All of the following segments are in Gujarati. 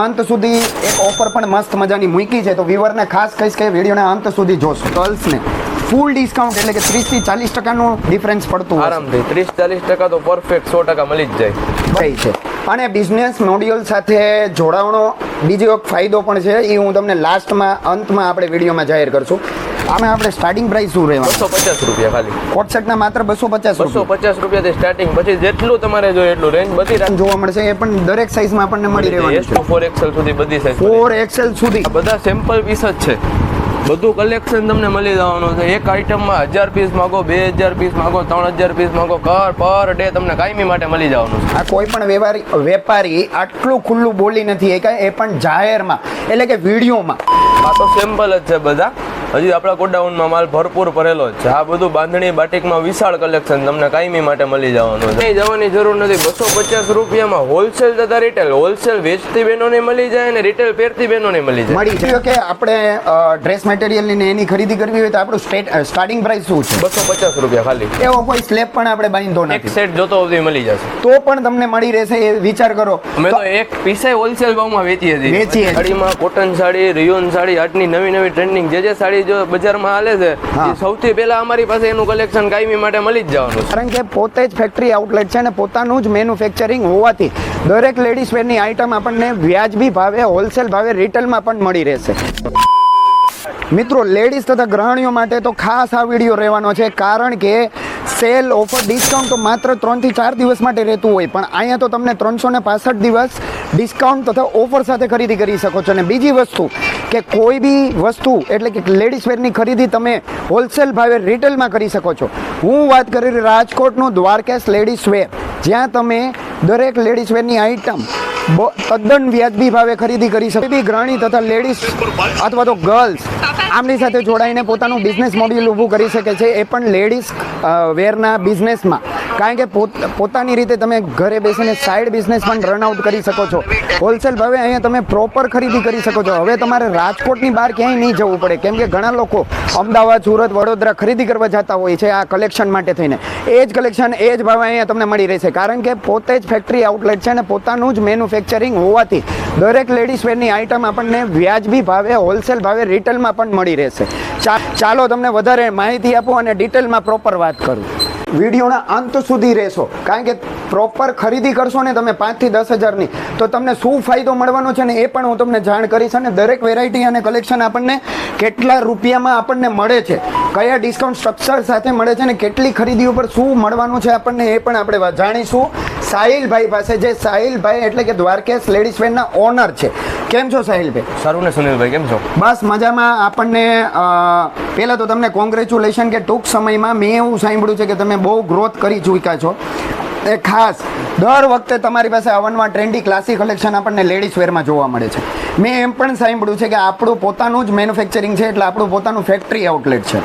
અંત સુધી એક ઓફર પણ મસ્ત મજાની મૂકી છે. તો વ્યુઅરને ખાસ કહીશ કે વિડીયોને અંત સુધી જોશો. ગર્લ્સને ફૂલ ડિસ્કાઉન્ટ એટલે કે ત્રીસથી ચાલીસ ટકાનું ડિફરન્સ પડતું આરામથી. ત્રીસ ચાલીસ ટકા તો પરફેક્ટ સો ટકા મળી જ જાય. છે. અને બિઝનેસ મોડ્યુલ સાથે જોડાવાનો બીજો એક ફાયદો પણ છે. એ હું તમને લાસ્ટમાં અંતમાં આપણે વિડીયોમાં જાહેર કરશું. આમાં આપણે સ્ટાર્ટિંગ પ્રાઇસ શું રહેવાનું? બસો પચાસ રૂપિયા ખાલી. કોટસેટના માત્ર બસો પચાસ બસો પચાસ રૂપિયાથી સ્ટાર્ટિંગ પછી જેટલું તમારે જોઈએ એટલું રેન્જ બધી જોવા મળશે એ પણ દરેક સાઇઝમાં આપણને મળી રહેવાનું છે ફોર એક્સેલ સુધી બધી સાઇઝ ફોર એક્સેલ સુધી. બધા સેમ્પલ પીસ જ છે. બધું કલેક્શન તમને મળી જવાનું છે. એક આઇટમમાં હજાર પીસ માગો બે હજાર પીસ માગો ત્રણ હજાર પીસ માગો કર પર ડે તમને કાયમી માટે મળી જવાનું છે. આ કોઈ પણ વેપારી વેપારી આટલું ખુલ્લું બોલી નથી એ પણ જાહેરમાં એટલે કે વિડીયોમાં. આ તો સેમ્પલ જ છે બધા. હજી આપણા ગોડાઉનમાં માલ ભરપૂર ભરેલો છે. આ બધું બાંધણી બાટિકમાં વિશાળ કલેક્શન તમને કાયમી માટે મળી જવાનું છે. ક્યાંય જવાની જરૂર નથી. બસો પચાસ રૂપિયામાં હોલસેલ તથા રિટેલ હોલસેલ વેચતી બહેનોને મળી જાય અને રિટેલ પહેરતી બહેનોને મળી જાય. મળી જાય કે આપણે ડ્રેસ મટીરિયલની ને એની ખરીદી કરવી હોય તો આપણું સ્ટેટ સ્ટાર્ટિંગ પ્રાઇસ શું છે? બસો પચાસ રૂપિયા ખાલી. એવો કોઈ સ્લેબ પણ આપણે બાંધો એક સેટ જોતો સુધી મળી જશે. તો પણ તમને મળી રહેશે એ વિચાર કરો. અમે તો એક પીસે હોલસેલ ભાવમાં વેચીએ છીએ. વેચીએ સાડીમાં કોટન સાડી રિયોન સાડી આજની નવી નવી ટ્રેન્ડિંગ જે જે સાડી જો બજારમાં હાલે છે. એ સૌથી પહેલા અમારી પાસે એનું કલેક્શન કાયમી માટે મળી જ જવાનું છે. કારણ કે પોતે જ ફેક્ટરી આઉટલેટ છે અને પોતાનું જ મેન્યુફેક્ચરિંગ હોવાથી દરેક લેડીઝ વેરની આઇટમ આપણને વ્યાજબી ભાવે હોલસેલ ભાવે રિટેલમાં પણ મળી રહેશે. મિત્રો લેડીઝ તથા ગ્રહણીઓ માટે તો ખાસ આ વીડિયો રહેવાનો છે કારણ કે સેલ ઓફર ડિસ્કાઉન્ટ તો માત્ર ત્રણથી ચાર દિવસ માટે રહેતું હોય પણ અહીંયા તો તમને ત્રણસો ને પાસઠ દિવસ ડિસ્કાઉન્ટ તથા ઓફર સાથે ખરીદી કરી શકો છો. અને બીજી વસ્તુ કે કોઈ બી વસ્તુ, એટલે કે લેડીઝ વેરની ખરીદી તમે હોલસેલ ભાવે રિટેલમાં કરી શકો છો. હું વાત કરી રાજકોટનું દ્વારકેશ લેડીઝ વેર જ્યાં તમે દરેક લેડીઝ વેરની આઇટમ તદ્દન વ્યાજબી ભાવે ખરીદી કરી શકે. બી ગ્રહણી તથા લેડીઝ અથવા તો ગર્લ્સ આમની સાથે જોડાઈને પોતાનું બિઝનેસ મોડ્યુલ ઊભું કરી શકે છે. એ પણ લેડીઝ વેરના બિઝનેસમાં કારણ કે પોત- પોતાની રીતે તમે ઘરે બેસીને સાઈડ બિઝનેસ પણ રન આઉટ કરી શકો છો. હોલસેલ ભાવે અહીંયા તમે પ્રોપર ખરીદી કરી શકો છો. હવે તમારે રાજકોટની બહાર ક્યાંય નહીં જવું પડે. કેમ કે ઘણા લોકો અમદાવાદ, સુરત, વડોદરા ખરીદી કરવા જતા હોય છે આ કલેક્શન માટે થઈને. એ જ કલેક્શન એ જ ભાવે અહીંયા તમને મળી રહેશે. કારણ કે પોતે જ ફેક્ટરી આઉટલેટ છે અને પોતાનું જ મેન્યુફેક્ચરિંગ હોવાથી દરેક લેડીઝ વેરની આઇટમ આપણને વ્યાજબી ભાવે હોલસેલ ભાવે રિટેલમાં પણ મળી રહેશે. ચાલો તમને વધારે માહિતી આપું અને ડિટેલમાં પ્રોપર વાત કરું. વિડીયોના અંત સુધી રહેશો. કારણ કે પ્રોપર ખરીદી કરશો ને તમે પાંચથી દસ હજારની, તો તમને શું ફાયદો મળવાનો છે ને એ પણ હું તમને જાણ કરીશ અને દરેક વેરાયટી અને કલેક્શન આપણને કેટલા રૂપિયામાં આપણને મળે છે, કયા ડિસ્કાઉન્ટ સ્ટ્રક્ચર સાથે મળે છે ને કેટલી ખરીદી ઉપર શું મળવાનું છે આપણને એ પણ આપણે જાણીશું. સાહિલભાઈ પાસે જે સાહિલભાઈ એટલે કે દ્વારકેશ લેડીઝ વેરના ઓનર છે. કેમ છો સાહિલભાઈ સારું ને સુનિલભાઈ કેમ છો? બસ મજામાં. આપણને પહેલાં તો તમને કોંગ્રેચ્યુલેશન કે ટૂંક સમયમાં મેં એવું સાંભળ્યું છે કે તમે બહુ ગ્રોથ કરી ચૂક્યા છો. એ ખાસ દર વખતે તમારી પાસે અવનવા ટ્રેન્ડી ક્લાસિક કલેક્શન આપણને લેડીઝ વેરમાં જોવા મળે છે. મેં એમ પણ સાંભળ્યું છે કે આપણું પોતાનું જ મેન્યુફેક્ચરિંગ છે એટલે આપણું પોતાનું ફેક્ટરી આઉટલેટ છે.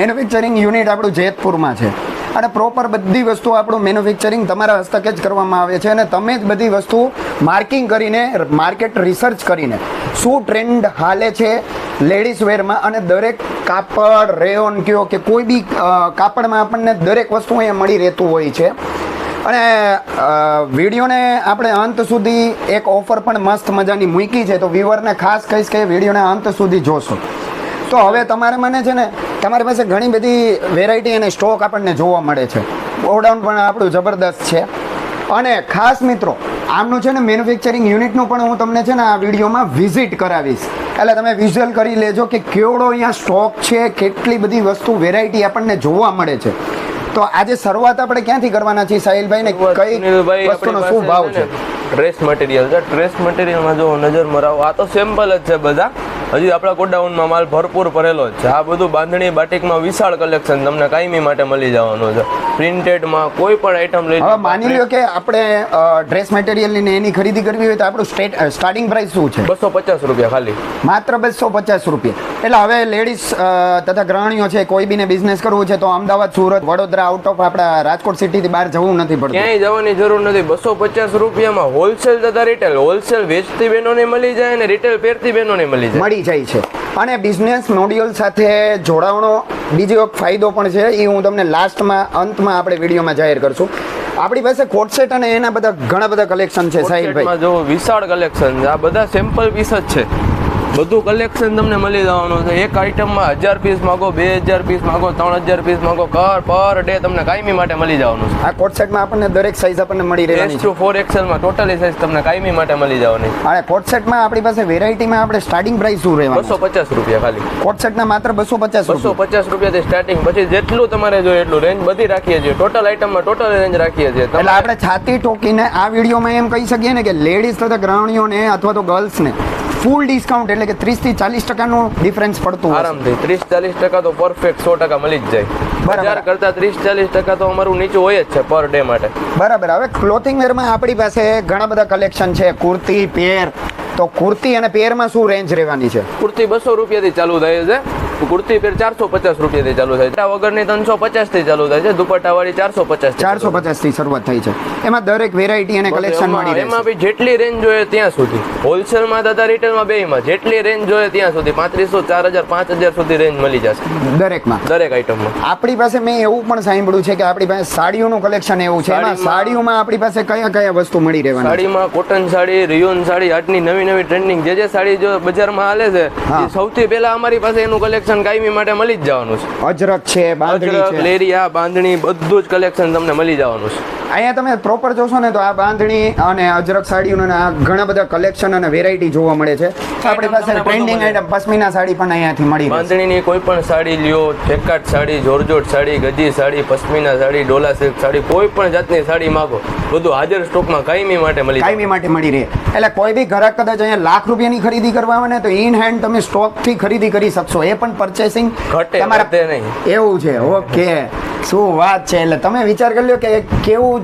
મેન્યુફેક્ચરિંગ યુનિટ આપણું જેતપુરમાં છે. અને પ્રોપર બધી વસ્તુ આપણું મેન્યુફેક્ચરિંગ તમારા હસ્તકે જ કરવામાં આવે છે અને તમે જ બધી વસ્તુ માર્કિંગ કરીને માર્કેટ રિસર્ચ કરીને શું ટ્રેન્ડ હાલે છે લેડીઝ વેરમાં અને દરેક કાપડ રેયોન કયો કે કોઈ બી કાપડમાં આપણને દરેક વસ્તુ અહીંયા મળી રહેતું હોય છે. અને વિડીયોને આપણે અંત સુધી એક ઓફર પણ મસ્ત મજાની મૂકી છે, તો વ્યુઅરને ખાસ કહીશ કે વિડીયોને અંત સુધી જોશો. તો હવે તમારે મને છે ને તમારી પાસે ઘણી બધી વેરાયટી અને સ્ટોક આપણને જોવા મળે છે. ગોડાઉન પણ આપણું જબરદસ્ત છે. અને ખાસ મિત્રો આમનું છે ને મેન્યુફેક્ચરિંગ યુનિટનું પણ હું તમને છે ને આ વિડીયોમાં વિઝિટ કરાવીશ. એટલે તમે વિઝ્યુઅલ કરી લેજો કે કેવડો અહીંયા સ્ટોક છે કેટલી બધી વસ્તુ વેરાયટી આપણને જોવા મળે છે. તો આજે શરૂઆત આપણે ક્યાંથી કરવાના છીએ સાહિલભાઈ ને કઈ વસ્તુનો શું ભાવ છે? ડ્રેસ મટીરિયલ છે. ડ્રેસ મટીરિયલમાં જો નજર મરાવો આ તો સેમ્પલ જ છે બધા. હજી આપણા ગોડાઉનમાં માલ ભરપૂર ભરેલો જ છે. આ બધું બાંધણી બાટિકમાં વિશાળ કલેક્શન તમને કાયમી માટે મળી જવાનું છે. પ્રિન્ટેડમાં કોઈ પણ આઈટમ લઈ માની લ્યો કે આપણે ડ્રેસ મટીરિયલની ને એની ખરીદી કરવી હોય તો આપણું સ્ટેટ સ્ટાર્ટિંગ પ્રાઇસ શું છે? બસો પચાસ રૂપિયા ખાલી. માત્ર બસો પચાસ રૂપિયા. એટલે હવે લેડીઝ તથા ગ્રહણીઓ છે કોઈ બીને બિઝનેસ કરવું છે તો અમદાવાદ સુરત વડોદરા આઉટ ઓફ આપણા રાજકોટ સિટીથી બહાર જવું નથી પડતું. ક્યાંય જવાની જરૂર નથી. બસો પચાસ રૂપિયામાં હોલસેલ તથા રિટેલ હોલસેલ વેચતી બહેનોને મળી જાય અને રિટેલ પહેરતી બહેનોને મળી જાય. મળી જાય છે. અને બિઝનેસ મોડ્યુલ સાથે જોડાવાનો બીજો એક ફાયદો પણ છે એ હું તમને લાસ્ટમાં અંતમાં આપણે વિડીયોમાં જાહેર કરશું. આપણી પાસે કોટસેટ અને એના બધા ઘણા બધા કલેક્શન છે સાહિલભાઈ જો વિશાળ કલેક્શન આ બધા સેમ્પલ પીસ જ છે. બધું કલેક્શન તમને મળી જવાનું છે. એક આઈટમમાં હજાર પીસ માગો બે હજાર પીસ માગો ત્રણ હજાર પીસ માગો કર પર ડે તમને કાયમી માટે મળી જવાનું છે. આ કોટ સેટમાં આપણને દરેક સાઇઝ આપણને મળી રહેવાની છે. ફોર એક્સેલમાં ટોટલી સાઇઝ તમને કાયમી માટે મળી જવાની અને કોટ સેટમાં આપણી પાસે વેરાયટીમાં આપણે સ્ટાર્ટિંગ પ્રાઇસ શું રહેવાનું બસો પચાસ રૂપિયા ખાલી. કોટ સેટના માત્ર બસો પચાસ બસો પચાસ રૂપિયાથી સ્ટાર્ટિંગ પછી જેટલું તમારે જોઈએ એટલું રેન્જ બધી રાખીએ છીએ. ટોટલ આઈટમમાં ટોટલ રેન્જ રાખીએ છીએ. એટલે આપણે છાતી ટોકીને આ વિડીયોમાં એમ કહી શકીએ ને કે લેડીઝ તથા ગૃહિણીઓને અથવા તો ગર્લ્સને ફૂલ ડિસ્કાઉન્ટ એટલે કે ત્રીસથી ચાલીસ ટકાનું ડિફરન્સ પડતું આરામથી. ત્રીસ ચાલીસ ટકા તો પરફેક્ટ સો ટકા મળી જ જાય. બજાર કરતા ત્રીસ ચાલીસ ટકા તો અમારું નીચું હોય જ છે પર ડે માટે. બરાબર. હવે ક્લોથિંગ વેરમાં આપણી પાસે ઘણા બધા કલેક્શન છે. કુર્તી પેર તો કુર્તી અને પેરમાં શું રેન્જ રહેવાની છે? કુર્તી બસો રૂપિયાથી ચાલુ થાય છે. કુર્તી પેર ચારસો પચાસ રૂપિયાથી ચાલુ થાય. છે વગરની ત્રણસો પચાસથી ચાલુ થાય છે. દુપટ્ટા વાળી ચારસો પચાસ ચારસો પચાસથી શરૂઆત થઈ છે. એમાં દરેક વેરાયટી અને કલેક્શન મળી એમાં બી જેટલી રેન્જ જોઈએ ત્યાં સુધી. હોલસેલમાં તથા રિટેલમાં બેયમાં જેટલી રેન્જ જોઈએ ત્યાં સુધી. પાંત્રીસો ચાર હજાર પાંચ હજાર સુધી રેન્જ મળી જશે. દરેકમાં. દરેક આઈટમમાં આપણી પાસે મેં એવું પણ સાંભળ્યું છે કે આપણી પાસે સાડીઓનું કલેક્શન એવું છે. એમાં સાડીઓમાં આપણી પાસે કયા કયા વસ્તુ મળી રહેવાની સાડીમાં કોટન સાડી રિયોન સાડી આજની નવી નવી ટ્રેન્ડિંગ જે જે સાડી જો બજારમાં હાલે છે સૌથી પહેલા અમારી પાસે એનું કલેક્શન કાયમી માટે મળી જ જવાનું છે. અજરક છે બાંધણી છે. લેરિયા બાંધણી બધું જ કલેક્શન તમને મળી જવાનું છે. અહીંયા તમે પ્રોપર જોશો ને તો આ બાંધણી અને અજરક સાડીઓના આ ઘણા બધા કલેક્શન અને વેરાયટી જોવા મળે છે. આપણી પાસે ટ્રેન્ડિંગ આઈટમ પશ્મિના સાડી પણ અહીંયાથી મળી બાંધણીની કોઈ પણ સાડી લ્યો ચેકાટ સાડી જોરજોટ સાડી ગજી સાડી પશ્મિના સાડી ડોલા સિલ્ક સાડી કોઈ પણ જાતની સાડી માગો બધું હાજર સ્ટોકમાં કાયમી માટે મળી કાયમી માટે મળી રહે. એટલે કોઈ બી ગ્રાહક કદાચ અહીંયા લાખ રૂપિયાની ખરીદી કરવા આવે ને તો ઇન હેન્ડ તમે સ્ટોકથી ખરીદી કરી શકશો. એ પણ પરચેસિંગ ઘટે વધે નહીં. એવું છે ઓકે. શું વાત છે એટલે તમે વિચાર કરી લો કે કેવું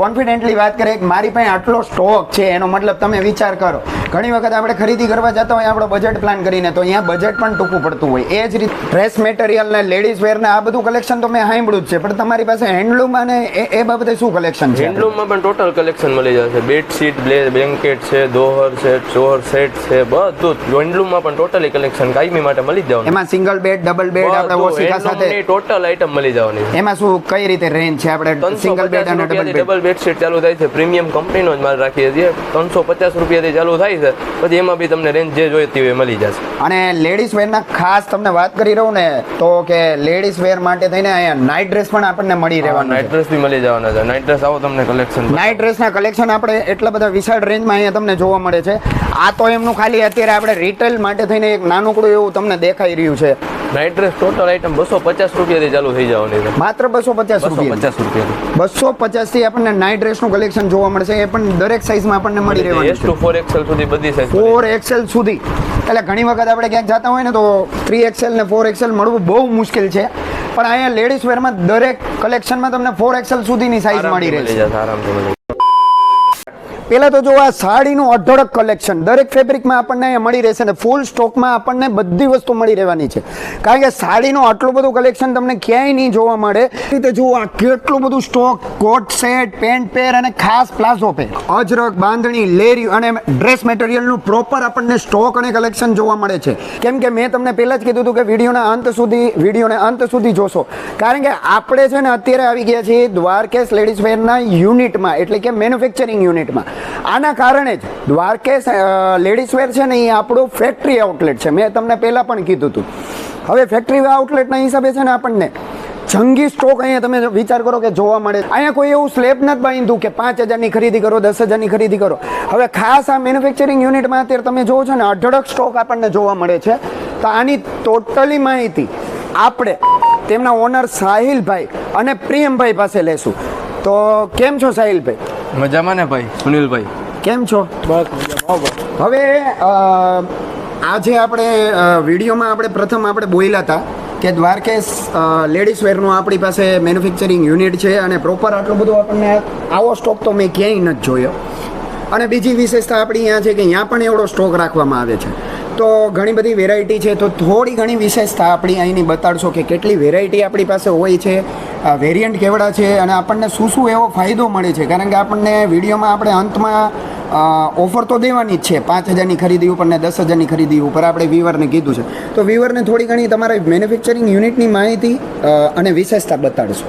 કોન્ફિડન્ટલી વાત કરીએ કે મારી પાસે આટલો સ્ટોક છે એનો મતલબ તમે વિચાર કરો. ઘણી વખત આપણે ખરીદી કરવા જતા હોય આપણો બજેટ પ્લાન કરીને તો અહીંયા બજેટ પણ ટૂંકું પડતું હોય. એ જ રીતે ડ્રેસ મટીરિયલ ને લેડીઝ વેર ને આ બધું કલેક્શન તો મેં સાંભળ્યું જ છે પણ તમારી પાસે હેન્ડલૂમ અને એ બાબતે શું કલેક્શન છે? હેન્ડલૂમમાં પણ ટોટલ કલેક્શન મળી જશે. બેડશીટ બ્લેન્કેટ છે દોહર છે ચોર સેટ છે બધું જ. હેન્ડલૂમમાં પણ ટોટલી કલેક્શન કાયમી માટે મળી જ જવાનું. એમાં સિંગલ બેડ ડબલ બેડ આપણે ઓશિકા સાથે. ટોટલ આઈટમ મળી જવાની. એમાં શું કઈ રીતે રેન્જ છે આપણે સિંગલ બેડ અને ડબલ ડબલ બેડશીટ ચાલુ થાય છે. પ્રીમિયમ કંપનીનો જ માલ રાખીએ છીએ. ત્રણસો પચાસ રૂપિયાથી ચાલુ થાય છે. પછી એમાં બી તમને રેન્જ જે જોઈતી હોય મળી જશે. અને લેડીઝ વેરના ખાસ તમને વાત કરી રહું ને તો કે લેડીઝ વેર માટે થઈને અહીંયા નાઇટ ડ્રેસ પણ આપણને મળી રહેવાનું નાઇટ ડ્રેસ બી મળી જવાના છે. નાઇટ ડ્રેસ આવો તમને કલેક્શન નાઇટ ડ્રેસના કલેક્શન આપણે એટલા બધા વિશાળ રેન્જમાં અહીંયા તમને જોવા મળે છે. આ તો એમનું ખાલી અત્યારે આપણે રિટેલ માટે થઈને એક નાનકડું એવું તમને દેખાઈ રહ્યું છે. નાઇટ ડ્રેસ ટોટલ આઈટમ બસો પચાસ રૂપિયાથી ચાલુ થઈ જવાની છે. માત્ર બસો પચાસ રૂપિયા પચાસ રૂપિયા બસો પચાસ થી આપણને નાઇટ ડ્રેસનું કલેક્શન જોવા મળશે. એ પણ દરેક સાઇઝમાં આપણને મળી રહેવાનું છે. ફોર એક્સેલ સુધી બધી સાઈઝ ફોર એક્સેલ સુધી. એટલે ઘણી વખત આપણે ક્યાંક જતા હોય ને તો થ્રી એક્સેલ ને ફોર એક્સેલ મળવું બહુ મુશ્કેલ છે. પણ અહીંયા લેડીઝ વેરમાં દરેક કલેક્શનમાં તમને ફોર એક્સેલ સુધીની સાઇઝ મળી રહે મળી છે જશે આરામથી મળી જશે. પહેલા તો જો આ સાડીનું અઢળક કલેક્શન દરેક ફેબ્રિકમાં આપણને મળી રહેશે ને ફૂલ સ્ટોકમાં આપણને બધી વસ્તુ મળી રહેવાની છે. કારણ કે સાડીનું આટલું બધું કલેક્શન તમને ક્યાંય નહીં જોવા મળે. રીતે જુઓ આ કેટલું બધું stock coat set pant pair અને ખાસ પ્લાઝો પેર અજરક બાંધણી, લેરી અને ડ્રેસ મટીરિયલનું પ્રોપર આપણને સ્ટોક અને કલેક્શન જોવા મળે છે. કેમ કે મેં તમને પહેલાં જ કીધું હતું કે વિડીયોના અંત સુધી, વિડીયોને અંત સુધી જોશો. કારણ કે આપણે છે ને અત્યારે આવી ગયા છીએ દ્વારકેશ લેડીઝ વેરના યુનિટમાં, એટલે કે મેન્યુફેક્ચરિંગ યુનિટમાં. આના કારણે જ દ્વારકેશ લેડીઝ વેર છે ને એ આપણું ફેક્ટરી આઉટલેટ છે. મેં તમને પહેલાં પણ કીધું હતું હવે ફેક્ટરી આઉટલેટના હિસાબે છે ને આપણને જંગી સ્ટોક અહીંયા તમે વિચાર કરો કે જોવા મળે. અહીંયા કોઈ એવું સ્લેબ નથી બાંધ્યું કે પાંચ હજારની ખરીદી કરો, દસ હજારની ખરીદી કરો. હવે ખાસ આ મેન્યુફેક્ચરિંગ યુનિટમાં અત્યારે તમે જોવો છો ને, અઢળક સ્ટોક આપણને જોવા મળે છે. તો આની ટોટલી માહિતી આપણે તેમના ઓનર સાહિલભાઈ અને પ્રિયમભાઈ પાસે લેશું. તો કેમ છો સાહિલભાઈ? મજામાં ને ભાઈ? સુનિલભાઈ? કેમ છો? હવે આજે આપણે વિડીયોમાં આપણે પ્રથમ આપણે બોલ્યા હતા કે દ્વારકેશ લેડીઝ વેરનું આપણી પાસે મેન્યુફેક્ચરિંગ યુનિટ છે અને પ્રોપર આટલું બધું આપણને આવો સ્ટોક તો મેં ક્યાંય નથી જોયો. અને બીજી વિશેષતા આપણી અહીંયા છે કે અહીંયા પણ એવડો સ્ટોક રાખવામાં આવે છે. તો ઘણી બધી વેરાયટી છે. તો થોડી ઘણી વિશેષતા આપણી અહીંની બતાડશો કે કેટલી વેરાયટી આપણી પાસે હોય છે વેરિયન્ટ કેવડા છે અને આપણને શું શું એવો ફાયદો મળે છે? કારણ કે આપણને વિડીયોમાં આપણે અંતમાં ઓફર તો દેવાની જ છે. પાંચ હજારની ખરીદી ઉપર ને દસ હજારની ખરીદી ઉપર આપણે વીવરને કીધું છે. તો વીવરને થોડી ઘણી તમારા મેન્યુફેક્ચરિંગ યુનિટની માહિતી અને વિશેષતા બતાડશો.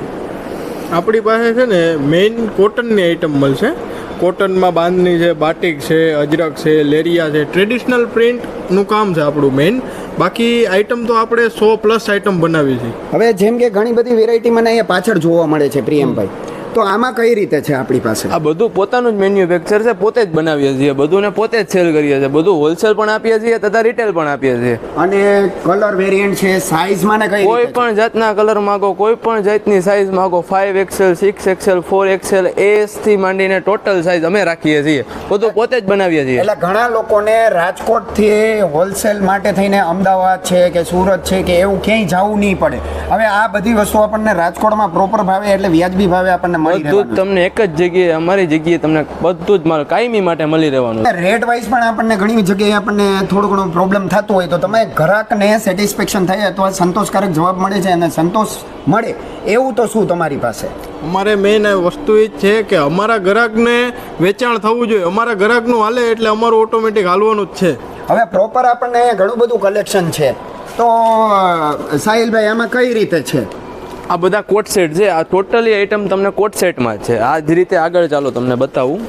આપણી પાસે છે ને મેઇન કોટનની આઇટમ મળશે. કોટનમાં બાંધણી છે, બાટિક છે, અજરક છે, લેરિયા છે. ટ્રેડિશનલ પ્રિન્ટનું કામ છે આપણું મેઇન બાકી આઇટમ તો આપણે સો પ્લસ આઇટમ બનાવી છે. હવે જેમ કે ઘણી બધી વેરાયટી મને અહીંયા પાછળ જોવા મળે છે, પ્રિયમભાઈ. તો આમાં કઈ રીતે છે આપણી પાસે? આ બધું પોતાનું જ મેન્યુફેક્ચર છે પોતે જ બનાવીએ છીએ. બધું ને પોતે જ સેલ કરીએ છીએ. બધું હોલસેલ પણ આપીએ છીએ તથા રિટેલ પણ આપીએ છીએ. અને કલર વેરિયન્ટ છે સાઇઝમાં ને કઈ કોઈ પણ જાતના કલર માંગો કોઈ પણ જાતની સાઇઝ માંગો five XL six XL four XL એસથી માંડીને ટોટલ સાઇઝ અમે રાખીએ છીએ. બધું પોતે જ બનાવીએ છીએ. એટલે ઘણા લોકોને રાજકોટથી હોલસેલ માટે થઈને અમદાવાદ છે કે સુરત છે કે એવું ક્યાંય જવું નહીં પડે. હવે આ બધી વસ્તુ આપણને રાજકોટમાં પ્રોપર ભાવે એટલે વ્યાજબી ભાવે આપણને બધું તમને એક જ જગ્યાએ અમારી જગ્યાએ તમને બધું જ માલ કાયમી માટે મળી રહેવાનું રેટ વાઇઝ પણ આપણને ઘણી જગ્યાએ આપણને થોડો ઘણો પ્રોબ્લેમ થતો હોય તો તમે ગ્રાહકને સેટિસ્ફેક્શન થાય અથવા સંતોષકારક જવાબ મળે છે અને સંતોષ મળે એવું તો શું તમારી પાસે? અમારે મેઇન વસ્તુ એ જ છે કે અમારા ગ્રાહકને વેચાણ થવું જોઈએ. અમારા ગ્રાહકનું હાલે એટલે અમારું ઓટોમેટિક હાલવાનું જ છે. હવે પ્રોપર આપણને ઘણું બધું કલેક્શન છે. તો સાહિલભાઈ આમાં કઈ રીતે છે? આ બધા કોટ સેટ છે. આ ટોટલી આઈટમ તમને કોટ સેટમાં છે. આ જ રીતે આગળ ચાલો તમને બતાવું.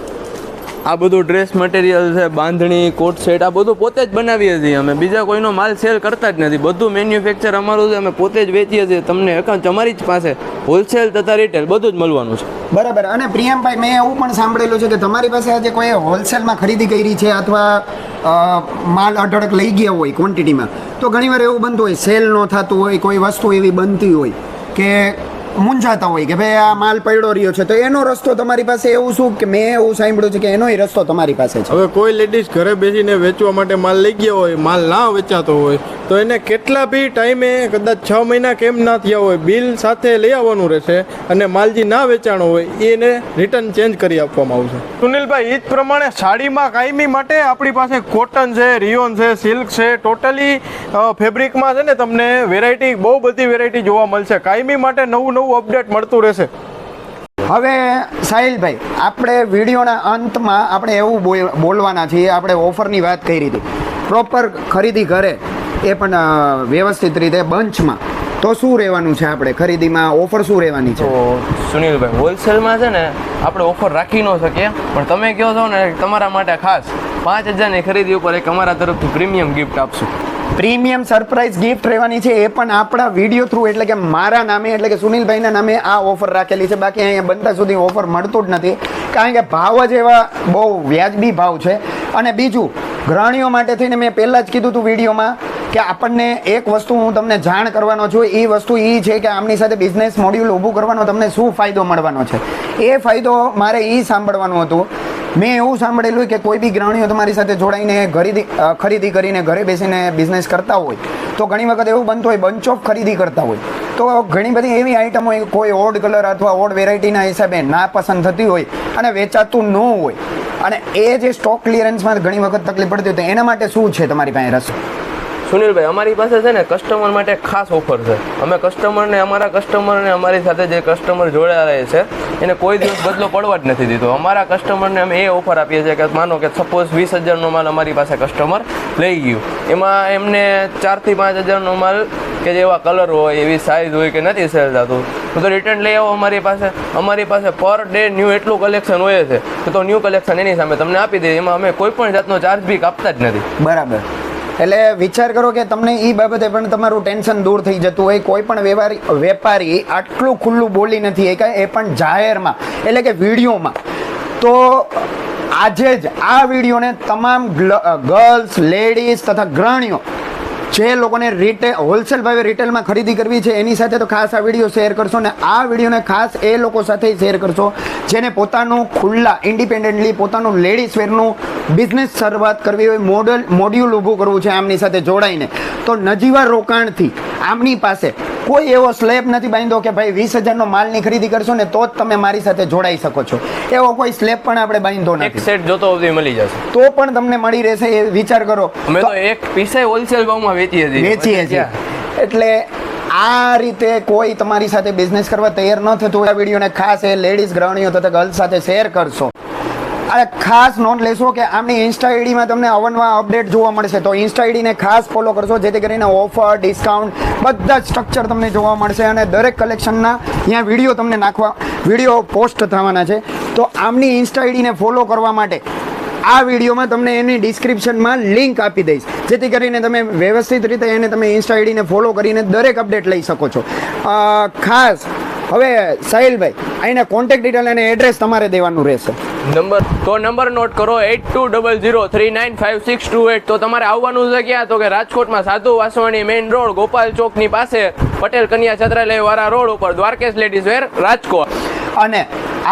આ બધું ડ્રેસ મટીરિયલ છે, બાંધણી, કોટ સેટ, આ બધું પોતે જ બનાવીએ છીએ અમે. બીજા કોઈનો માલ સેલ કરતા જ નથી. બધું મેન્યુફેક્ચર અમારું છે, અમે પોતે જ વેચીએ છીએ. તમને એકાઉન્ટ અમારી જ પાસે હોલસેલ તથા રિટેલ બધું જ મળવાનું છે. બરાબર. અને પ્રિયમભાઈ, મેં એવું પણ સાંભળેલું છે કે તમારી પાસે આજે કોઈ હોલસેલમાં ખરીદી કરી છે અથવા માલ અઢળક લઈ ગયા હોય ક્વોન્ટિટીમાં તો ઘણીવાર એવું બનતું હોય સેલ ન થતું હોય, કોઈ વસ્તુ એવી બનતી હોય કે મૂંઝાતા હોય કે ભાઈ આ માલ પડ્યો રહ્યો છે. તો એનો રસ્તો તમારી પાસે એવું શું કે મેં એવું સાંભળ્યું છે કે એનો રસ્તો તમારી પાસે છે? હવે કોઈ લેડીઝ ઘરે બેસીને વેચવા માટે માલ લઈ ગયા હોય માલ ના વેચાતો હોય તો એને કેટલા બી ટાઈમે કદાચ છ મહિના કેમ ના થયા હોય બિલ સાથે લઈ આવવાનું રહેશે અને માલ જે ના વેચાણો હોય એને રિટર્ન ચેન્જ કરી આપવામાં આવશે. સુનિલભાઈ એ જ પ્રમાણે સાડીમાં કાયમી માટે આપણી પાસે કોટન છે રિયોન છે સિલ્ક છે ટોટલી ફેબ્રિકમાં છે ને તમને વેરાયટી બહુ બધી વેરાયટી જોવા મળશે. કાયમી માટે નવું નવું અપડેટ મળતું રહેશે. હવે સાહિલભાઈ આપણે વિડીયોના અંતમાં આપણે એવું બોલ- બોલવાના છીએ આપણે ઓફરની વાત કરી હતી. પ્રોપર ખરીદી કરે એ પણ વ્યવસ્થિત રીતે બંચમાં. તો શું રહેવાનું છે આપણે? ખરીદીમાં ઓફર શું રહેવાની છે? સુનિલભાઈ હોલસેલમાં છે ને આપણે ઓફર રાખી ન શકીએ. પણ તમે કહો છો ને તમારા માટે ખાસ પાંચ હજારની ખરીદી ઉપર એક અમારા તરફથી પ્રીમિયમ ગિફ્ટ આપશું. પ્રીમિયમ સરપ્રાઈઝ ગિફ્ટ રહેવાની છે, એ પણ આપણા વીડિયો થ્રુ એટલે કે મારા નામે, એટલે કે સુનિલભાઈના નામે આ ઓફર રાખેલી છે. બાકી અહીંયા બનતા સુધી ઓફર મળતું જ નથી. કારણ કે ભાવ જ એવા બહુ વ્યાજબી ભાવ છે. અને બીજું, ગ્રહણીઓ માટે થઈને મેં પહેલાં જ કીધું હતું વિડીયોમાં કે આપણને એક વસ્તુ હું તમને જાણ કરવાનો છું. એ વસ્તુ એ છે કે આમની સાથે બિઝનેસ મોડ્યુલ ઊભું કરવાનો તમને શું ફાયદો મળવાનો છે? એ ફાયદો મારે એ સાંભળવાનું હતું મેં એવું સાંભળેલું કે કોઈ બી ગ્રહણીઓ તમારી સાથે જોડાઈને ખરીદી ખરીદી કરીને ઘરે બેસીને બિઝનેસ કરતા હોય, તો ઘણી વખત એવું બનતું હોય બંચ ઓફ ખરીદી કરતા હોય. તો ઘણી બધી એવી આઈટમો કોઈ ઓડ કલર અથવા ઓડ વેરાયટીના હિસાબે ના પસંદ થતી હોય અને વેચાતું ન હોય. અને એ જે સ્ટોક ક્લિયરન્સમાં ઘણી વખત તકલીફ પડતી હોય, તો એના માટે શું છે તમારી પાસે રસ સુનિલભાઈ, અમારી પાસે છે ને કસ્ટમર માટે ખાસ ઓફર છે. અમે કસ્ટમરને અમારા કસ્ટમરને અમારી સાથે જે કસ્ટમર જોડાયા છે, એને કોઈ દિવસ બદલો પડવા જ નથી દીધો. અમારા કસ્ટમરને અમે એ ઓફર આપીએ છીએ કે માનો કે સપોઝ વીસ હજારનો માલ અમારી પાસે કસ્ટમર લઈ ગયું. એમાં એમને ચારથી પાંચ હજારનો માલ કે જેવા કલર હોય, એવી સાઇઝ હોય કે નથી સેલ થતું. તો રિટર્ન લઈ આવો અમારી પાસે. અમારી પાસે પર ડે ન્યૂ એટલું કલેક્શન હોય છે. તો ન્યૂ કલેક્શન એની સામે તમને આપી દઈએ. એમાં અમે કોઈ પણ જાતનો ચાર્જ બી કાપતા જ નથી. બરાબર. એટલે વિચાર કરો કે તમને એ બાબતે પણ તમારું ટેન્શન દૂર થઈ જતું હોય. કોઈ પણ વેપારી વેપારી આટલું ખુલ્લું બોલી નથી એ એ પણ જાહેરમાં, એટલે કે વિડીયોમાં. તો આજે જ આ વિડીયોને તમામ ગર્લ્સ, લેડીઝ તથા ગ્રહણીઓ જે લોકોને રિટેલ હોલસેલ ભાવે રિટેલમાં ખરીદી કરવી છે, એની સાથે તો ખાસ આ વીડિયો શેર કરશો ને આ વિડીયોને ખાસ એ લોકો સાથે શેર કરશો, જેને પોતાનું ખુલ્લા ઇન્ડિપેન્ડન્ટલી પોતાનું લેડીઝ વેરનું બિઝનેસ શરૂઆત કરવી હોય મોડલ મોડ્યુલ ઊભું કરવું છે, આમની સાથે જોડાઈને. તો નજીવા રોકાણથી આમની પાસે કોઈ એવો સ્લેબ નથી બાંધ્યો કે ભાઈ વીસ હજારનો માલની ખરીદી કરશો ને તો જ તમે મારી સાથે જોડાઈ શકો છો. એવો કોઈ સ્લેબ પણ આપણે બાંધો નથી. સેટ જોતો મળી જશે. તો પણ તમને મળી રહેશે એ વિચાર કરો. અમે તો એક પીસે હોલસેલ ભાવમાં વેચીએ છીએ. વેચીએ છીએ. એટલે આ રીતે કોઈ તમારી સાથે બિઝનેસ કરવા તૈયાર ન થતું હોય. આ વિડીયોને ખાસ એ લેડીઝ ગ્રહણીઓ તથા ગર્લ્સ સાથે શેર કરશો. આ ખાસ નોંધ લેશો કે આમની ઇન્સ્ટા આઈડીમાં તમને અવનવા અપડેટ જોવા મળશે. તો ઇન્સ્ટા આઈડીને ખાસ ફોલો કરશો, જેથી કરીને ઓફર ડિસ્કાઉન્ટ બધા જ સ્ટ્રક્ચર તમને જોવા મળશે અને દરેક કલેક્શનના અહીંયા વીડિયો તમને નાખવા વીડિયો પોસ્ટ થવાના છે. તો આમની ઇન્સ્ટા આઈડીને ફોલો કરવા માટે આ વિડીયોમાં તમને એની ડિસ્ક્રિપ્શનમાં લિંક આપી દઈશ. જેથી કરીને તમે વ્યવસ્થિત રીતે એને તમે ઇન્સ્ટા આઈડીને ફોલો કરીને દરેક અપડેટ લઈ શકો છો. ખાસ, હવે સાહિલભાઈ, અહીંના કોન્ટેક્ટ ડિટેલ અને એડ્રેસ તમારે દેવાનું રહેશે. નંબર તો નંબર નોટ કરો eight two double zero three nine five six two eight તો તમારે આવવાનું છે ક્યાં? તો કે રાજકોટમાં સાધુ વાસવાણી મેઇન રોડ ગોપાલ ચોકની પાસે પટેલ કન્યા છત્રાલય વાળા રોડ ઉપર દ્વારકેશ લેડીઝ વેર રાજકોટ. અને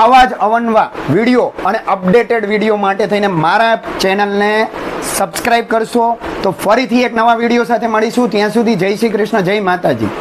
આવા જ અવનવા વીડિયો અને અપડેટેડ વીડિયો માટે થઈને મારા ચેનલને સબસ્ક્રાઇબ કરશો તો ફરીથી એક નવા વીડિયો સાથે મળીશું. ત્યાં સુધી જય શ્રી કૃષ્ણ, જય માતાજી.